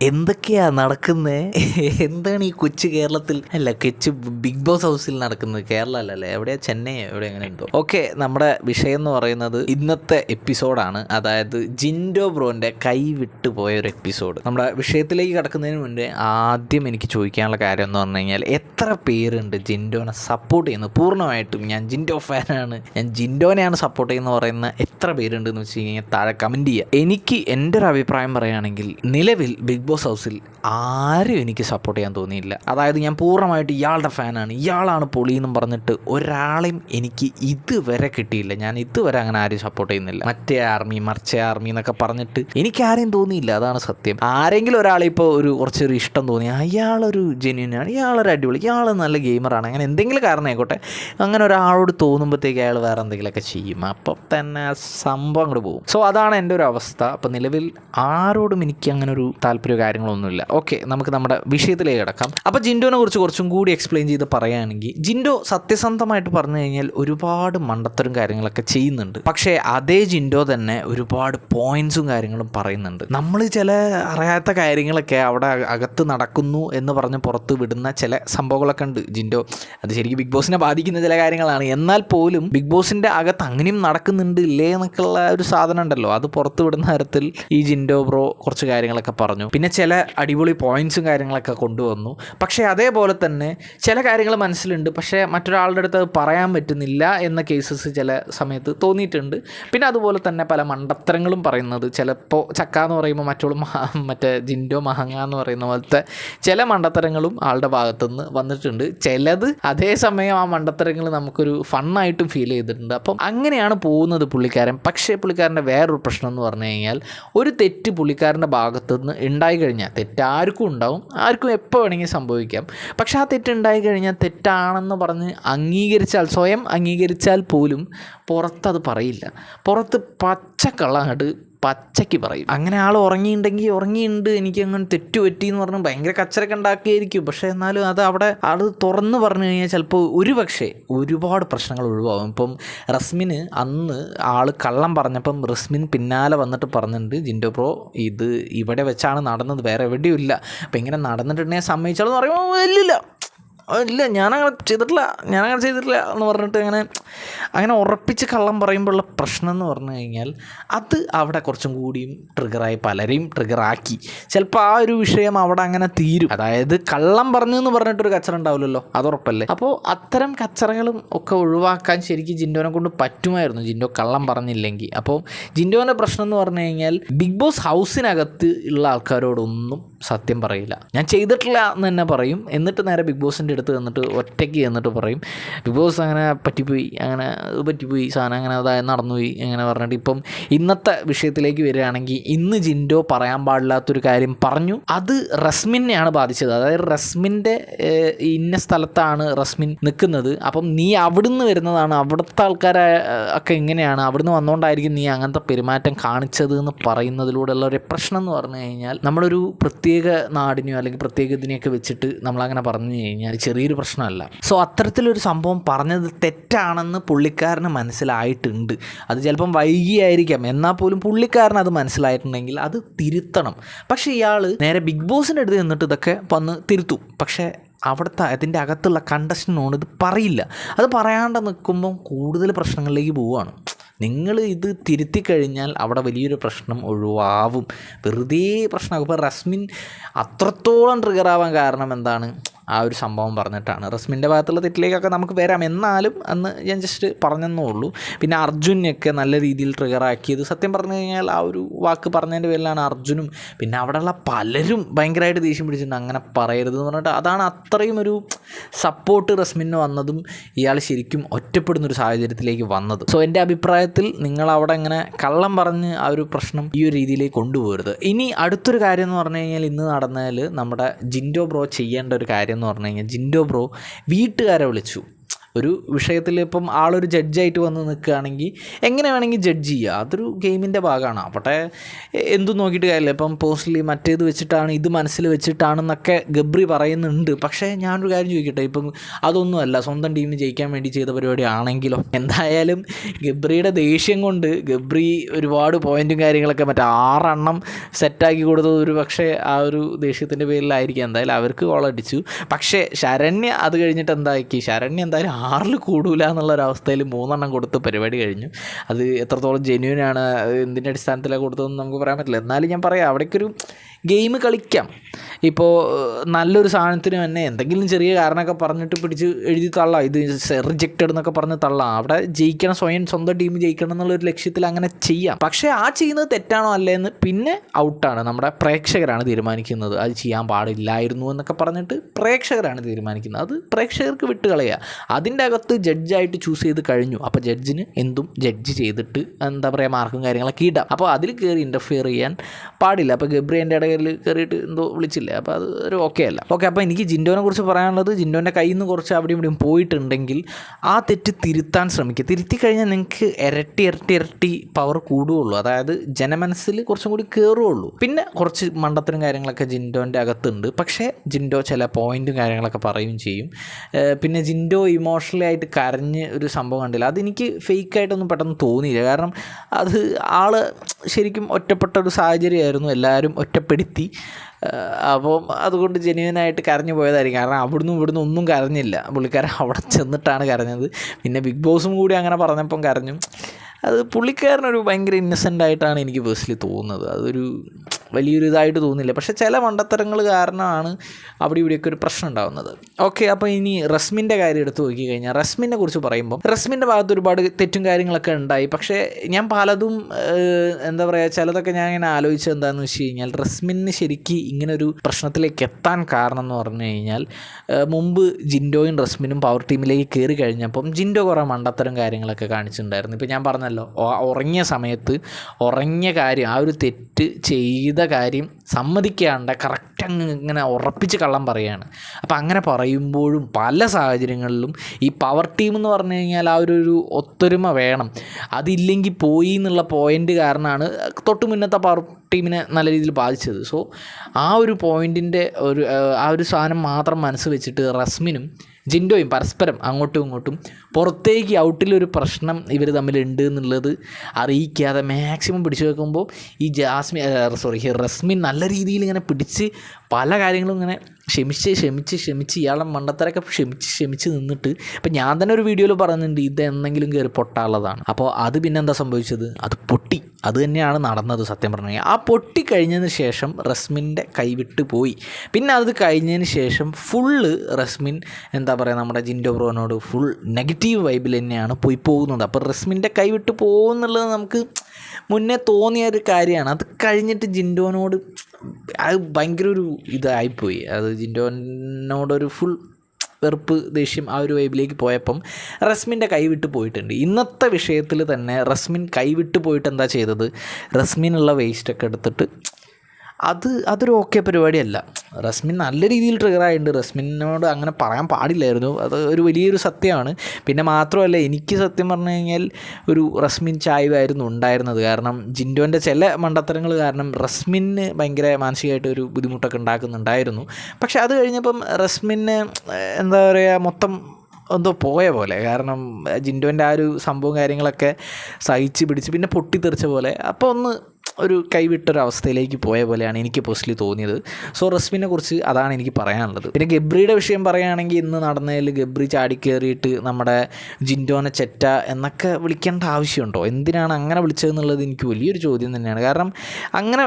എന്തൊക്കെയാ നടക്കുന്നേ? എന്താണ് ഈ കൊച്ചു കേരളത്തിൽ? അല്ല കൊച്ചു ബിഗ് ബോസ് ഹൗസിൽ നടക്കുന്നത് കേരള അല്ലല്ലേ എവിടെയാ? ചെന്നൈ എവിടെ എങ്ങനെ ഉണ്ടോ ഓക്കെ നമ്മുടെ വിഷയം എന്ന് പറയുന്നത് ഇന്നത്തെ എപ്പിസോഡാണ്. അതായത് ജിൻഡോ ബ്രോന്റെ കൈ വിട്ടു പോയ ഒരു എപ്പിസോഡ്. നമ്മുടെ വിഷയത്തിലേക്ക് കടക്കുന്നതിന് മുന്നേ ആദ്യം എനിക്ക് ചോദിക്കാനുള്ള കാര്യം എന്ന് പറഞ്ഞു കഴിഞ്ഞാൽ എത്ര പേരുണ്ട് ജിൻഡോനെ സപ്പോർട്ട് ചെയ്യുന്നത്? പൂർണമായിട്ടും ഞാൻ ജിൻഡോ ഫാനാണ്. ഞാൻ ജിൻഡോനെയാണ് സപ്പോർട്ട് ചെയ്യുന്നത് പറയുന്ന എത്ര പേരുണ്ട് എന്ന് വെച്ച് കഴിഞ്ഞാൽ താഴെ കമന്റ് ചെയ്യുക എനിക്ക് എന്റെ ഒരു അഭിപ്രായം പറയുകയാണെങ്കിൽ നിലവിൽ ബിഗ് ബോസ് ഹൗസിൽ ആരും എനിക്ക് സപ്പോർട്ട് ചെയ്യാൻ തോന്നിയില്ല. അതായത് ഞാൻ പൂർണമായിട്ട് ഇയാളുടെ ഫാനാണ്. ഇയാളാണ് പൊളി എന്നും പറഞ്ഞിട്ട് ഒരാളെയും എനിക്ക് ഇതുവരെ കിട്ടിയില്ല. ഞാൻ ഇതുവരെ അങ്ങനെ ആരും സപ്പോർട്ട് ചെയ്യുന്നില്ല. മറ്റേ ആർമി മറിച്ചേ ആർമി എന്നൊക്കെ പറഞ്ഞിട്ട് എനിക്ക് ആരെയും തോന്നിയില്ല. അതാണ് സത്യം. ആരെങ്കിലും ഒരാളെ ഇപ്പോൾ ഒരു കുറച്ചൊരു ഇഷ്ടം തോന്നി. അയാളൊരു ജെന്യൂനാണ് ഇയാളൊരു അടിപൊളി. ഇയാൾ നല്ല ഗെയിമറാണ് അങ്ങനെ എന്തെങ്കിലും കാരണം ആയിക്കോട്ടെ. അങ്ങനെ ഒരാളോട് തോന്നുമ്പോഴത്തേക്ക് അയാൾ വേറെ എന്തെങ്കിലുമൊക്കെ ചെയ്യും. അപ്പം തന്നെ സംഭവം അങ്ങോട്ട് പോകും. സോ അതാണ് എന്റെ ഒരു അവസ്ഥ. അപ്പം നിലവിൽ ആരോടും എനിക്ക് അങ്ങനെ ഒരു താല്പര്യ കാര്യങ്ങളൊന്നുമില്ല. ഓക്കെ നമുക്ക് നമ്മുടെ വിഷയത്തിലേക്ക് കിടക്കാം. അപ്പോൾ ജിൻഡോനെ കുറിച്ച് കുറച്ചും കൂടി എക്സ്പ്ലെയിൻ ചെയ്ത് പറയുകയാണെങ്കിൽ ജിൻഡോ സത്യസന്ധമായിട്ട് പറഞ്ഞു കഴിഞ്ഞാൽ ഒരുപാട് മണ്ടത്തരും കാര്യങ്ങളൊക്കെ ചെയ്യുന്നുണ്ട്. പക്ഷേ അതേ ജിൻഡോ തന്നെ ഒരുപാട് പോയിന്റ്സും കാര്യങ്ങളും പറയുന്നുണ്ട്. നമ്മൾ ചില അറിയാത്ത കാര്യങ്ങളൊക്കെ അവിടെ അകത്ത് നടക്കുന്നു എന്ന് പറഞ്ഞ് പുറത്ത് വിടുന്ന ചില സംഭവങ്ങളൊക്കെ ഉണ്ട്. ജിൻഡോ അത് ശരിക്കും ബിഗ് ബോസിനെ ബാധിക്കുന്ന ചില കാര്യങ്ങളാണ്. എന്നാൽ പോലും ബിഗ് ബോസിന്റെ അകത്ത് അങ്ങനെയും നടക്കുന്നുണ്ട് ഇല്ലേ എന്നൊക്കെയുള്ള ഒരു സാധനം ഉണ്ടല്ലോ. അത് പുറത്ത് വിടുന്ന തരത്തിൽ ഈ ജിൻഡോ ബ്രോ കുറച്ച് കാര്യങ്ങളൊക്കെ പറഞ്ഞു. പിന്നെ ചില അടിപൊളി പോയിന്റ്സും കാര്യങ്ങളൊക്കെ കൊണ്ടുവന്നു. പക്ഷേ അതേപോലെ തന്നെ ചില കാര്യങ്ങൾ മനസ്സിലുണ്ട്. പക്ഷേ മറ്റൊരാളുടെ അടുത്ത് അത് പറയാൻ പറ്റുന്നില്ല എന്ന കേസസ് ചില സമയത്ത് തോന്നിയിട്ടുണ്ട്. പിന്നെ അതുപോലെ തന്നെ പല മണ്ടത്തരങ്ങളും പറയുന്നത്. ചിലപ്പോൾ ചക്ക എന്ന് പറയുമ്പോൾ മറ്റുള്ള മറ്റേ ജിൻഡോ മഹങ്ങ എന്ന് പറയുന്ന പോലത്തെ ചില മണ്ടത്തരങ്ങളും ആളുടെ ഭാഗത്തുനിന്ന് വന്നിട്ടുണ്ട്. ചിലത് അതേസമയം ആ മണ്ടത്തരങ്ങൾ നമുക്കൊരു ഫണ്ണായിട്ടും ഫീൽ ചെയ്തിട്ടുണ്ട്. അപ്പം അങ്ങനെയാണ് പോകുന്നത് പുള്ളിക്കാരൻ. പക്ഷേ പുള്ളിക്കാരന്റെ വേറൊരു പ്രശ്നം എന്ന് പറഞ്ഞു കഴിഞ്ഞാൽ ഒരു തെറ്റ് പുള്ളിക്കാരന്റെ ഭാഗത്തുനിന്ന് ഉണ്ടായി കഴിഞ്ഞാൽ തെറ്റാർക്കും ഉണ്ടാവും ആർക്കും എപ്പോൾ വേണമെങ്കിൽ സംഭവിക്കാം. പക്ഷേ ആ തെറ്റുണ്ടായി കഴിഞ്ഞാൽ തെറ്റാണെന്ന് പറഞ്ഞ് അംഗീകരിച്ചാൽ സ്വയം അംഗീകരിച്ചാൽ പോലും പുറത്തത് പറയില്ല. പുറത്ത് പച്ചക്കള്ള അങ്ങോട്ട് പച്ചയ്ക്ക് പറയും. അങ്ങനെ ആൾ ഉറങ്ങിയിട്ടുണ്ടെങ്കിൽ ഉറങ്ങിയിട്ടുണ്ട് എനിക്ക് അങ്ങനെ തെറ്റുപറ്റി എന്ന് പറഞ്ഞ് ഭയങ്കര കച്ചറൊക്കെ ഉണ്ടാക്കിയായിരിക്കും. പക്ഷേ എന്നാലും അത് അവിടെ ആൾ തുറന്ന് പറഞ്ഞു കഴിഞ്ഞാൽ ചിലപ്പോൾ ഒരു പക്ഷേ ഒരുപാട് പ്രശ്നങ്ങൾ ഒഴിവാകും. ഇപ്പം റസ്മിന് അന്ന് ആൾ കള്ളം പറഞ്ഞപ്പം റസ്മിൻ പിന്നാലെ വന്നിട്ട് പറഞ്ഞിട്ടുണ്ട് ജിൻഡോ പ്രോ ഇത് ഇവിടെ വെച്ചാണ് നടന്നത് വേറെ എവിടെയും ഇല്ല. അപ്പം ഇങ്ങനെ നടന്നിട്ടുണ്ടെങ്കിൽ സമ്മതിച്ചാലെന്ന് പറയുമ്പോൾ ഇല്ലില്ല ഇല്ല ഞാനങ്ങനെ ചെയ്തിട്ടില്ല. ഞാനങ്ങനെ ചെയ്തിട്ടില്ല എന്ന് പറഞ്ഞിട്ട് അങ്ങനെ അങ്ങനെ ഉറപ്പിച്ച് കള്ളം പറയുമ്പോഴുള്ള പ്രശ്നം എന്ന് പറഞ്ഞു കഴിഞ്ഞാൽ അത് അവിടെ കുറച്ചും കൂടിയും ട്രിഗറായി പലരെയും ട്രിഗറാക്കി. ചിലപ്പോൾ ആ ഒരു വിഷയം അവിടെ അങ്ങനെ തീരും. അതായത് കള്ളം പറഞ്ഞു എന്ന് പറഞ്ഞിട്ടൊരു കച്ചറ ഉണ്ടാവില്ലല്ലോ അത് ഉറപ്പല്ലേ? അപ്പോൾ അത്തരം കച്ചറകളും ഒക്കെ ഒഴിവാക്കാൻ ശരിക്കും ജിൻഡോനെ കൊണ്ട് പറ്റുമായിരുന്നു. ജിൻഡോ കള്ളം പറഞ്ഞില്ലെങ്കിൽ. അപ്പോൾ ജിൻഡോന്റെ പ്രശ്നം എന്ന് പറഞ്ഞു കഴിഞ്ഞാൽ ബിഗ് ബോസ് ഹൗസിനകത്ത് ഉള്ള ആൾക്കാരോടൊന്നും സത്യം പറയില്ല. ഞാൻ ചെയ്തിട്ടില്ല എന്ന് തന്നെ പറയും. എന്നിട്ട് നേരെ ബിഗ് ബോസിന്റെ അടുത്ത് തന്നിട്ട് ഒറ്റയ്ക്ക് തന്നിട്ട് പറയും. ബിഗ് ബോസ് അങ്ങനെ പറ്റിപ്പോയി അങ്ങനെ പറ്റിപ്പോയി സാധനം അങ്ങനെ അതായത് നടന്നുപോയി അങ്ങനെ പറഞ്ഞിട്ട് ഇപ്പം ഇന്നത്തെ വിഷയത്തിലേക്ക് വരികയാണെങ്കിൽ ഇന്ന് ജിൻഡോ പറയാൻ പാടില്ലാത്തൊരു കാര്യം പറഞ്ഞു. അത് റസ്മിനെയാണ് ബാധിച്ചത്. അതായത് റസ്മിന്റെ ഇന്ന സ്ഥലത്താണ് റസ്മിൻ നിൽക്കുന്നത്. അപ്പം നീ അവിടുന്ന് വരുന്നതാണ് അവിടുത്തെ ആൾക്കാരെ ഒക്കെ ഇങ്ങനെയാണ്. അവിടുന്ന് വന്നുകൊണ്ടായിരിക്കും നീ അങ്ങനത്തെ പെരുമാറ്റം കാണിച്ചത് എന്ന് പറയുന്നതിലൂടെയുള്ള ഒരു പ്രശ്നം എന്ന് പറഞ്ഞു കഴിഞ്ഞാൽ നമ്മളൊരു പ്രത്യേക നാടിനെയോ അല്ലെങ്കിൽ പ്രത്യേക ഇതിനെയൊക്കെ വെച്ചിട്ട് നമ്മളങ്ങനെ പറഞ്ഞു കഴിഞ്ഞാൽ ചെറിയൊരു പ്രശ്നമല്ല. സോ അത്തരത്തിലൊരു സംഭവം പറഞ്ഞത് തെറ്റാണെന്ന് പുള്ളിക്കാരന് മനസ്സിലായിട്ടുണ്ട്. അത് ചിലപ്പം വൈകിയായിരിക്കാം. എന്നാൽ പോലും പുള്ളിക്കാരന് അത് മനസ്സിലായിട്ടുണ്ടെങ്കിൽ അത് തിരുത്തണം. പക്ഷേ ഇയാൾ നേരെ ബിഗ് ബോസിന്റെ അടുത്ത് നിന്നിട്ട് ഇതൊക്കെ വന്ന് തിരുത്തും. പക്ഷേ അവിടുത്തെ അതിന്റെ അകത്തുള്ള കണ്ടസ്റ്റനോട് ഇത് പറയില്ല. അത് പറയാണ്ട് നിൽക്കുമ്പം കൂടുതൽ പ്രശ്നങ്ങളിലേക്ക് പോവുകയാണ്. നിങ്ങൾ ഇത് തിരുത്തി കഴിഞ്ഞാൽ അവിടെ വലിയൊരു പ്രശ്നം ഒഴിവാവും. വെറുതെ പ്രശ്നമാകും ഇപ്പോൾ റസ്മിൻ അത്രത്തോളം ട്രിഗർ ആവാൻ കാരണം എന്താണ്? ആ ഒരു സംഭവം പറഞ്ഞിട്ടാണ്. റസ്മിന്റെ ഭാഗത്തുള്ള തെറ്റിലേക്കൊക്കെ നമുക്ക് വരാം. എന്നാലും അന്ന് ഞാൻ ജസ്റ്റ് പറഞ്ഞെന്നേ ഉള്ളൂ. പിന്നെ അർജുനൊക്കെ നല്ല രീതിയിൽ ട്രിഗറാക്കിയത് സത്യം പറഞ്ഞു കഴിഞ്ഞാൽ ആ ഒരു വാക്ക് പറഞ്ഞതിന്റെ പേരിലാണ് അർജുനും പിന്നെ അവിടെയുള്ള പലരും ഭയങ്കരമായിട്ട് ദേഷ്യം പിടിച്ചിട്ടുണ്ട്. അങ്ങനെ പറയരുത് എന്ന് പറഞ്ഞിട്ട് അതാണ് അത്രയും ഒരു സപ്പോർട്ട് റസ്മിന് വന്നതും ഇയാൾ ശരിക്കും ഒറ്റപ്പെടുന്ന ഒരു സാഹചര്യത്തിലേക്ക് വന്നത്. സോ എന്റെ അഭിപ്രായത്തിൽ നിങ്ങൾ അവിടെ ഇങ്ങനെ കള്ളം പറഞ്ഞ് ആ ഒരു പ്രശ്നം ഈ ഒരു രീതിയിലേക്ക് കൊണ്ടുപോകരുത്. ഇനി അടുത്തൊരു കാര്യം എന്ന് പറഞ്ഞു കഴിഞ്ഞാൽ ഇന്ന് നടന്നതിൽ നമ്മുടെ ജിൻഡോ ബ്രോ ചെയ്യേണ്ട ഒരു കാര്യം എന്ന് പറഞ്ഞു കഴിഞ്ഞാൽ ജിൻഡോ ബ്രോ വീട്ടുകാരെ വിളിച്ചു. ഒരു വിഷയത്തിൽ ഇപ്പം ആളൊരു ജഡ്ജായിട്ട് വന്ന് നിൽക്കുകയാണെങ്കിൽ എങ്ങനെ വേണമെങ്കിൽ ജഡ്ജ് ചെയ്യുക? അതൊരു ഗെയിമിന്റെ ഭാഗമാണ്. അവിടെ എന്തും നോക്കിയിട്ട് കാര്യമില്ല. ഇപ്പം പേഴ്സണലി മറ്റേത് വെച്ചിട്ടാണ് ഇത് മനസ്സിൽ വെച്ചിട്ടാണെന്നൊക്കെ ഗബ്രി പറയുന്നുണ്ട്. പക്ഷേ ഞാനൊരു കാര്യം ചോദിക്കട്ടെ? ഇപ്പം അതൊന്നുമല്ല സ്വന്തം ടീമിന് ജയിക്കാൻ വേണ്ടി ചെയ്ത പരിപാടി ആണെങ്കിലോ എന്തായാലും ഗബ്രിയുടെ ദേഷ്യം കൊണ്ട് ഗബ്രി ഒരുപാട് പോയിന്റും കാര്യങ്ങളൊക്കെ മറ്റേ ആറെണ്ണം സെറ്റാക്കി കൊടുത്തത് ഒരു പക്ഷേ ആ ഒരു ദേഷ്യത്തിന്റെ പേരിലായിരിക്കും. എന്തായാലും അവർക്ക് കോളടിച്ചു പക്ഷേ ശരണ്യ അത് കഴിഞ്ഞിട്ട് എന്താക്കി? ശരണ്യ എന്തായാലും ആറിൽ കൂടൂല എന്നുള്ളൊരവസ്ഥയിൽ മൂന്നെണ്ണം കൊടുത്ത് പരിപാടി കഴിഞ്ഞു. അത് എത്രത്തോളം ജെന്യൂനാണ് എന്തിന്റെ അടിസ്ഥാനത്തിലാണ് കൊടുത്തതെന്ന് നമുക്ക് പറയാൻ പറ്റില്ല. എന്നാലും ഞാൻ പറയാം അവിടേക്കൊരു ഗെയിം കളിക്കാം. ഇപ്പോൾ നല്ലൊരു സാധനത്തിന് തന്നെ എന്തെങ്കിലും ചെറിയ കാരണമൊക്കെ പറഞ്ഞിട്ട് പിടിച്ച് എഴുതി തള്ളാം. ഇത് റിജക്റ്റഡ് എന്നൊക്കെ പറഞ്ഞ് തള്ളാം. അവിടെ ജയിക്കണം സ്വയം സ്വന്തം ടീം ജയിക്കണം എന്നുള്ളൊരു ലക്ഷ്യത്തിൽ അങ്ങനെ ചെയ്യാം. പക്ഷേ ആ ചെയ്യുന്നത് തെറ്റാണോ അല്ലേന്ന് പിന്നെ ഔട്ടാണ്. നമ്മുടെ പ്രേക്ഷകരാണ് തീരുമാനിക്കുന്നത്. അത് ചെയ്യാൻ പാടില്ലായിരുന്നു എന്നൊക്കെ പറഞ്ഞിട്ട് പ്രേക്ഷകരാണ് തീരുമാനിക്കുന്നത്. അത് പ്രേക്ഷകർക്ക് വിട്ടുകളയുക അതിന്റെ അകത്ത് ജഡ്ജായിട്ട് ചൂസ് ചെയ്ത് കഴിഞ്ഞു. അപ്പോൾ ജഡ്ജിന് എന്തും ജഡ്ജ് ചെയ്തിട്ട് എന്താ പറയുക മാർക്കും കാര്യങ്ങളൊക്കെ ഇടാം. അപ്പോൾ അതിൽ കയറി ഇന്റർഫിയർ ചെയ്യാൻ പാടില്ല. അപ്പോൾ ഗബ്രിയന്റെ ഇടയിൽ കയറിയിട്ട് എന്തോ വിളിച്ചില്ലേ? അപ്പോൾ അത് ഒരു ഓക്കെ അല്ല. ഓക്കെ അപ്പോൾ എനിക്ക് ജിൻഡോനെ കുറിച്ച് പറയാനുള്ളത് ജിൻഡോന്റെ കയ്യിൽ നിന്ന് കുറച്ച് അവിടെയും ഇവിടെയും പോയിട്ടുണ്ടെങ്കിൽ ആ തെറ്റ് തിരുത്താൻ ശ്രമിക്കുക തിരുത്തി കഴിഞ്ഞാൽ നിങ്ങൾക്ക് ഇരട്ടി ഇരട്ടി ഇരട്ടി പവർ കൂടുകയുള്ളൂ. അതായത് ജനമനസ്സിൽ കുറച്ചും കൂടി കയറുകയുള്ളൂ പിന്നെ കുറച്ച് മണ്ടത്തരം കാര്യങ്ങളൊക്കെ ജിൻഡോന്റെ അകത്തുണ്ട്. പക്ഷേ ജിൻഡോ ചില പോയിന്റും കാര്യങ്ങളൊക്കെ പറയുകയും ചെയ്യും. പിന്നെ ജിൻഡോ ഇമോഷണലി ആയിട്ട് കരഞ്ഞ് ഒരു സംഭവം കണ്ടില്ല. അതെനിക്ക് ഫേക്കായിട്ടൊന്നും പെട്ടെന്ന് തോന്നിയില്ല. കാരണം അത് ആൾ ശരിക്കും ഒറ്റപ്പെട്ട ഒരു സാഹചര്യമായിരുന്നു. എല്ലാവരും ഒറ്റപ്പെടുത്തി. അപ്പം അതുകൊണ്ട് ജെന്യൂനായിട്ട് കരഞ്ഞു പോയതായിരിക്കും. കാരണം അവിടുന്ന് ഇവിടുന്ന് ഒന്നും കരഞ്ഞില്ല. പുള്ളിക്കാരൻ അവിടെ ചെന്നിട്ടാണ് കരഞ്ഞത്. പിന്നെ ബിഗ് ബോസും കൂടി അങ്ങനെ പറഞ്ഞപ്പം കരഞ്ഞു. അത് പുള്ളിക്കാരനൊരു ഭയങ്കര ഇന്നസെന്റ് ആയിട്ടാണ് എനിക്ക് പേഴ്സണലി തോന്നുന്നത്. അതൊരു വലിയൊരു ഇതായിട്ട് തോന്നില്ല. പക്ഷേ ചില മണ്ടത്തരങ്ങൾ കാരണമാണ് അവിടെ ഇവിടെയൊക്കെ ഒരു പ്രശ്നം ഉണ്ടാകുന്നത് ഓക്കെ അപ്പോൾ ഇനി റസ്മിന്റെ കാര്യം എടുത്ത് നോക്കി കഴിഞ്ഞാൽ റസ്മിനെ കുറിച്ച് പറയുമ്പോൾ റസ്മിന്റെ ഭാഗത്ത് ഒരുപാട് തെറ്റും കാര്യങ്ങളൊക്കെ ഉണ്ടായി. പക്ഷേ ഞാൻ പലതും എന്താ പറയുക ചിലതൊക്കെ ഞാൻ ഇങ്ങനെ ആലോചിച്ചത് എന്താണെന്ന് വെച്ച് കഴിഞ്ഞാൽ റസ്മിന് ശരിക്ക് ഇങ്ങനെ ഒരു പ്രശ്നത്തിലേക്ക് എത്താൻ കാരണം എന്ന് പറഞ്ഞു കഴിഞ്ഞാൽ മുമ്പ് ജിൻഡോയും റസ്മിനും പവർ ടീമിലേക്ക് കയറി കഴിഞ്ഞപ്പം ജിൻഡോ കുറേ മണ്ടത്തരം കാര്യങ്ങളൊക്കെ കാണിച്ചിട്ടുണ്ടായിരുന്നു. ഇപ്പോൾ ഞാൻ പറഞ്ഞല്ലോ ഉറങ്ങിയ സമയത്ത് ഉറങ്ങിയ കാര്യം ആ ഒരു തെറ്റ് ചെയ്ത കാര്യം സമ്മതിക്കാണ്ട് കറക്റ്റ് അങ്ങ് ഇങ്ങനെ ഉറപ്പിച്ച് കള്ളം പറയുകയാണ് അപ്പോൾ അങ്ങനെ പറയുമ്പോഴും പല സാഹചര്യങ്ങളിലും ഈ പവർ ടീം എന്ന് പറഞ്ഞു കഴിഞ്ഞാൽ ആ ഒരു ഒത്തൊരുമ വേണം. അതില്ലെങ്കിൽ പോയി എന്നുള്ള പോയിന്റ് കാരണമാണ് തൊട്ട് മുന്നത്തെ പവർ ടീമിനെ നല്ല രീതിയിൽ ബാധിച്ചത്. സോ ആ ഒരു പോയിന്റിന്റെ ഒരു ആ ഒരു സാധനം മാത്രം മനസ്സ് വെച്ചിട്ട് റസ്മിനും ജിൻഡോയും പരസ്പരം അങ്ങോട്ടും ഇങ്ങോട്ടും പുറത്തേക്ക് ഔട്ടിലൊരു പ്രശ്നം ഇവർ തമ്മിലുണ്ട് എന്നുള്ളത് അറിയിക്കാതെ മാക്സിമം പിടിച്ചു വെക്കുമ്പോൾ ഈ ജാസ്മിൻ സോറി റസ്മിൻ നല്ല രീതിയിൽ ഇങ്ങനെ പിടിച്ച് പല കാര്യങ്ങളും ഇങ്ങനെ ക്ഷമിച്ച് ക്ഷമിച്ച് ക്ഷമിച്ച് ഇയാളെ മണ്ടത്തരൊക്കെ ക്ഷമിച്ച് ക്ഷമിച്ച് നിന്നിട്ട് ഇപ്പം ഞാൻ തന്നെ ഒരു വീഡിയോയിൽ പറയുന്നുണ്ട് ഇത് എന്തെങ്കിലും കയറി പൊട്ടാനുള്ളതാണ്. അപ്പോൾ അത് പിന്നെ എന്താ സംഭവിച്ചത്? അത് പൊട്ടി. അത് തന്നെയാണ് നടന്നത് സത്യം പറഞ്ഞു ആ പൊട്ടി കഴിഞ്ഞതിന് ശേഷം റസ്മിന്റെ കൈവിട്ട് പോയി. പിന്നെ അത് കഴിഞ്ഞതിന് ശേഷം ഫുള്ള് റസ്മിൻ എന്താ പറയുക നമ്മുടെ ജിൻഡോ ബ്രോനോട് ഫുൾ നെഗറ്റീവ് വൈബിൽ തന്നെയാണ് പോയി പോകുന്നത്. അപ്പോൾ റസ്മിന്റെ കൈവിട്ട് പോകുന്നുള്ളത് നമുക്ക് മുന്നേ തോന്നിയ ഒരു കാര്യമാണ്. അത് കഴിഞ്ഞിട്ട് ജിൻഡോനോട് അത് ഭയങ്കര ഒരു ഇതായിപ്പോയി. അത് ജിൻഡോനോടൊരു ഫുൾ വെറുപ്പ് ദേഷ്യം ആ ഒരു വൈബിലേക്ക് പോയപ്പം റസ്മിന്റെ കൈവിട്ട് പോയിട്ടുണ്ട്. ഇന്നത്തെ വിഷയത്തിൽ തന്നെ റസ്മിൻ കൈവിട്ട് പോയിട്ട് എന്താ ചെയ്തത്? റസ്മിനുള്ള വേസ്റ്റൊക്കെ എടുത്തിട്ട് അത് അതൊരു ഓക്കെ പരിപാടിയല്ല. റസ്മിൻ നല്ല രീതിയിൽ ട്രിഗറായിട്ടുണ്ട് റസ്മിനോട് അങ്ങനെ പറയാൻ പാടില്ലായിരുന്നു. അത് ഒരു വലിയൊരു സത്യമാണ്. പിന്നെ മാത്രമല്ല എനിക്ക് സത്യം പറഞ്ഞു കഴിഞ്ഞാൽ ഒരു റസ്മിൻ ചായ്വായിരുന്നു ഉണ്ടായിരുന്നത്. കാരണം ജിൻഡോന്റെ ചില മണ്ടത്തരങ്ങൾ കാരണം റസ്മിന് ഭയങ്കര മാനസികമായിട്ട് ഒരു ബുദ്ധിമുട്ടൊക്കെ ഉണ്ടാക്കുന്നുണ്ടായിരുന്നു. പക്ഷെ അത് കഴിഞ്ഞപ്പം റസ്മിന് എന്താ പറയുക മൊത്തം എന്തോ പോയ പോലെ. കാരണം ജിൻഡോന്റെ ആ ഒരു സംഭവം കാര്യങ്ങളൊക്കെ സഹിച്ച് പിടിച്ച് പിന്നെ പൊട്ടിത്തെറിച്ച പോലെ. അപ്പോൾ ഒന്ന് ഒരു കൈവിട്ടൊരവസ്ഥയിലേക്ക് പോയ പോലെയാണ് എനിക്ക് പേഴ്സണലി തോന്നിയത്. സോ റസ്മിനെ കുറിച്ച് അതാണ് എനിക്ക് പറയാനുള്ളത്. പിന്നെ ഗബ്രിയുടെ വിഷയം പറയുകയാണെങ്കിൽ ഇന്ന് നടന്നതിൽ ഗബ്രി ചാടിക്കേറിയിട്ട് നമ്മുടെ ജിൻഡോനെ ചെറ്റ എന്നൊക്കെ വിളിക്കേണ്ട ആവശ്യമുണ്ടോ? എന്തിനാണ് അങ്ങനെ വിളിച്ചതെന്നുള്ളത് എനിക്ക് വലിയൊരു ചോദ്യം തന്നെയാണ്. കാരണം അങ്ങനെ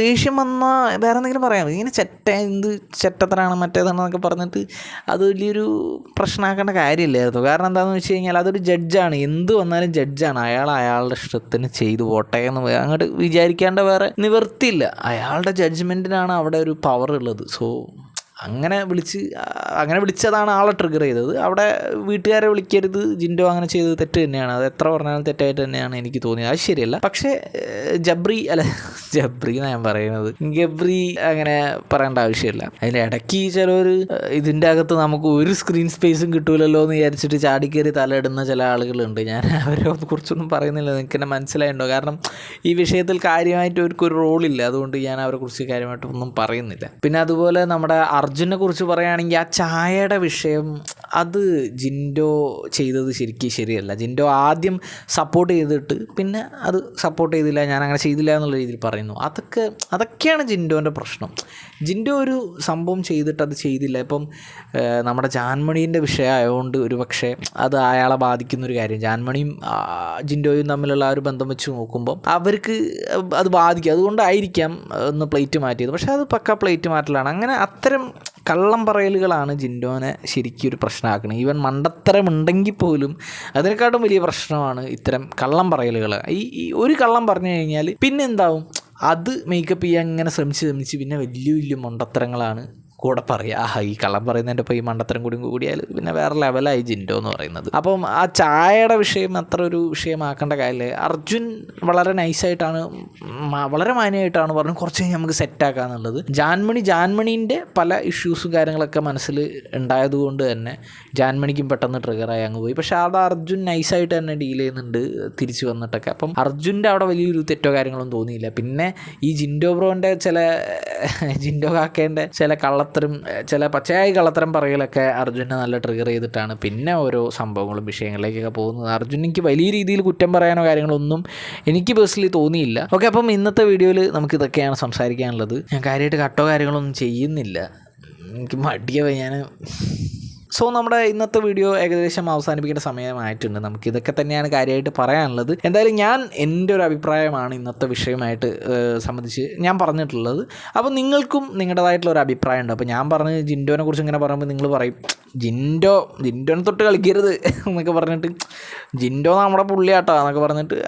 ദേഷ്യം വന്ന വേറെ എന്തെങ്കിലും പറയാം ഇങ്ങനെ ചെറ്റ എന്ത് ചെറ്റത്തരാണ് മറ്റേതാണെന്നൊക്കെ പറഞ്ഞിട്ട് അത് വലിയൊരു പ്രശ്നമാക്കേണ്ട കാര്യമില്ലായിരുന്നു. കാരണം എന്താണെന്ന് വെച്ച് കഴിഞ്ഞാൽ അതൊരു ജഡ്ജാണ് എന്ത് വന്നാലും ജഡ്ജാണ് അയാൾ അയാളുടെ ഇഷ്ടത്തിന് ചെയ്തു പോട്ടെ എന്ന് അങ്ങോട്ട് അങ്ങോട്ട് വിചാരിക്കാണ്ട് വേറെ നിവർത്തിയില്ല. അയാളുടെ ജഡ്ജ്മെന്റിനാണ് അവിടെ ഒരു പവർ ഉള്ളത്. സോ അങ്ങനെ വിളിച്ച് അങ്ങനെ വിളിച്ചതാണ് ആളെ ട്രിഗർ ചെയ്തത്. അവിടെ വീട്ടുകാരെ വിളിക്കരുത് ജിൻഡോ അങ്ങനെ ചെയ്തത് തെറ്റ് തന്നെയാണ്. അത് എത്ര പറഞ്ഞാലും തെറ്റായിട്ട് തന്നെയാണ് എനിക്ക് തോന്നിയത്. അത് ശരിയല്ല. പക്ഷേ ജബ്രി അല്ല ജബ്രി എന്നാണ് ഞാൻ പറയുന്നത്. ഗബ്രി അങ്ങനെ പറയേണ്ട ആവശ്യമില്ല. അതിന്റെ ഇടയ്ക്ക് ചിലവർ ഇതിന്റെ അകത്ത് നമുക്ക് ഒരു സ്ക്രീൻ സ്പേസും കിട്ടൂലല്ലോ എന്ന് വിചാരിച്ചിട്ട് ചാടിക്കയറി തലയിടുന്ന ചില ആളുകളുണ്ട്. ഞാൻ അവരെ കുറിച്ചൊന്നും പറയുന്നില്ല. നിങ്ങൾക്ക് എന്നെ മനസ്സിലായിട്ടുണ്ടോ? കാരണം ഈ വിഷയത്തിൽ കാര്യമായിട്ട് അവർക്ക് ഒരു റോളില്ല അതുകൊണ്ട് ഞാൻ അവരെ കുറിച്ച് കാര്യമായിട്ട് ഒന്നും പറയുന്നില്ല. പിന്നെ അതുപോലെ നമ്മുടെ അർജുനെ കുറിച്ച് പറയുകയാണെങ്കിൽ ആ ചായയുടെ വിഷയം അത് ജിൻഡോ ചെയ്തത് ശരിക്കും ശരിയല്ല. ജിൻഡോ ആദ്യം സപ്പോർട്ട് ചെയ്തിട്ട് പിന്നെ അത് സപ്പോർട്ട് ചെയ്തില്ല ഞാൻ അങ്ങനെ ചെയ്തില്ല എന്നുള്ള രീതിയിൽ പറയുന്നു. അതൊക്കെ അതൊക്കെയാണ് ജിൻഡോന്റെ പ്രശ്നം. ജിൻഡോ ഒരു സംഭവം ചെയ്തിട്ട് അത് ചെയ്തില്ല. ഇപ്പം നമ്മുടെ ജാൻമണീന്റെ വിഷയമായതുകൊണ്ട് ഒരു പക്ഷേ അത് അയാളെ ബാധിക്കുന്ന ഒരു കാര്യം. ജാൻമണിയും ജിൻഡോയും തമ്മിലുള്ള ആ ഒരു ബന്ധം വെച്ച് നോക്കുമ്പോൾ അവർക്ക് അത് ബാധിക്കും. അതുകൊണ്ടായിരിക്കാം ഒന്ന് പ്ലേറ്റ് മാറ്റിയത്. പക്ഷേ അത് പക്ക പ്ലേറ്റ് മാറ്റലാണ്. അങ്ങനെ അത്തരം കള്ളം പറയലുകളാണ് ജിൻഡോനെ ശരിക്കും ഒരു പ്രശ്നമാക്കുന്നത് ഈവൻ മണ്ടത്തരമുണ്ടെങ്കിൽ പോലും അതിനെക്കാട്ടും വലിയ പ്രശ്നമാണ് ഇത്തരം കള്ളം പറയലുകൾ ഈ ഒരു കള്ളം പറഞ്ഞു കഴിഞ്ഞാൽ പിന്നെന്താവും? അത് മേക്കപ്പ് ചെയ്യാൻ ഇങ്ങനെ ശ്രമിച്ച് ശ്രമിച്ച് പിന്നെ വലിയ വലിയ മണ്ടത്തരങ്ങളാണ് കൂടെ പറയുക ആ ഈ കള്ളം പറയുന്നതിന്റെ ഇപ്പോൾ ഈ മണ്ടത്തരം കൂടി കൂടിയാൽ പിന്നെ വേറെ ലെവലായി ജിൻഡോ എന്ന് പറയുന്നത്. അപ്പം ആ ചായയുടെ വിഷയം അത്ര ഒരു വിഷയമാക്കേണ്ട കാര്യമില്ല. അർജുൻ വളരെ നൈസായിട്ടാണ് വളരെ മാന്യമായിട്ടാണ് പറഞ്ഞു കുറച്ച് കഴിഞ്ഞ് നമുക്ക് സെറ്റാക്കാന്നുള്ളത് ജാൻമണി ജാൻമണീന്റെ പല ഇഷ്യൂസും കാര്യങ്ങളൊക്കെ മനസ്സിൽ ഉണ്ടായതുകൊണ്ട് തന്നെ ജാൻമണിക്കും പെട്ടെന്ന് ട്രിഗറായി അങ്ങ് പോയി. പക്ഷേ അത് അർജുൻ നൈസായിട്ട് തന്നെ ഡീൽ ചെയ്യുന്നുണ്ട് തിരിച്ചു വന്നിട്ടൊക്കെ. അപ്പം അർജുന്റെ അവിടെ വലിയൊരു തെറ്റോ കാര്യങ്ങളൊന്നും തോന്നിയില്ല. പിന്നെ ഈ ജിൻഡോ ബ്രോന്റെ ചില ജിൻഡോ കാക്കേന്റെ ചില കള്ളത്തരം ചില പച്ചയായി കള്ളത്തരം പറയലൊക്കെ അർജുനെ നല്ല ട്രിഗർ ചെയ്തിട്ടാണ്. പിന്നെ ഓരോ സംഭവങ്ങളും വിഷയങ്ങളിലേക്കൊക്കെ പോകുന്നത്. അർജുനയ്ക്ക് വലിയ രീതിയിൽ കുറ്റം പറയാനോ കാര്യങ്ങളൊന്നും എനിക്ക് പേഴ്സണലി തോന്നിയില്ല. ഓക്കെ അപ്പം ഇന്നത്തെ വീഡിയോയിൽ നമുക്ക് ഇതൊക്കെയാണ് സംസാരിക്കാനുള്ളത്. ഞാൻ കാര്യമായിട്ട് കട്ടോ കാര്യങ്ങളൊന്നും ചെയ്യുന്നില്ല. എനിക്ക് മടിയവ ഞാൻ സോ നമ്മുടെ ഇന്നത്തെ വീഡിയോ ഏകദേശം അവസാനിപ്പിക്കേണ്ട സമയമായിട്ടുണ്ട്. നമുക്ക് ഇതൊക്കെ തന്നെയാണ് കാര്യമായിട്ട് പറയാനുള്ളത്. എന്തായാലും ഞാൻ എന്റെ ഒരു അഭിപ്രായമാണ് ഇന്നത്തെ വിഷയമായിട്ട് സംബന്ധിച്ച് ഞാൻ പറഞ്ഞിട്ടുള്ളത്. അപ്പോൾ നിങ്ങൾക്കും നിങ്ങളുടേതായിട്ടുള്ള ഒരു അഭിപ്രായം ഉണ്ട്. അപ്പോൾ ഞാൻ പറഞ്ഞ് ജിൻഡോനെ കുറിച്ച് ഇങ്ങനെ പറയുമ്പോൾ നിങ്ങൾ പറയും ജിൻഡോ ജിൻഡോനെ തൊട്ട് കളിക്കരുത് എന്നൊക്കെ പറഞ്ഞിട്ട് ജിൻഡോ നമ്മുടെ പുള്ളിയാട്ടോ എന്നൊക്കെ പറഞ്ഞിട്ട്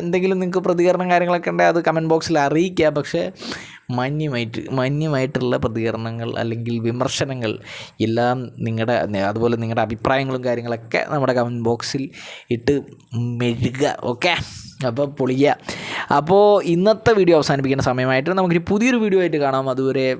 എന്തെങ്കിലും നിങ്ങൾക്ക് പ്രതികരണം കാര്യങ്ങളൊക്കെ ഉണ്ടെങ്കിൽ അത് കമന്റ് ബോക്സിൽ അറിയിക്കുക. പക്ഷേ മാന്യമായിട്ട് മാന്യമായിട്ടുള്ള പ്രതികരണങ്ങൾ അല്ലെങ്കിൽ വിമർശനങ്ങൾ എല്ലാം നിങ്ങളുടെ അതുപോലെ നിങ്ങളുടെ അഭിപ്രായങ്ങളും കാര്യങ്ങളൊക്കെ നമ്മുടെ കമന്റ് ബോക്സിൽ ഇട്ട് മെഴുക ഓക്കെ അപ്പോൾ പൊളിക്കുക അപ്പോൾ ഇന്നത്തെ വീഡിയോ അവസാനിപ്പിക്കുന്ന സമയമായിട്ട് നമുക്കൊരു പുതിയൊരു വീഡിയോ ആയിട്ട് കാണാം. അതുവരെ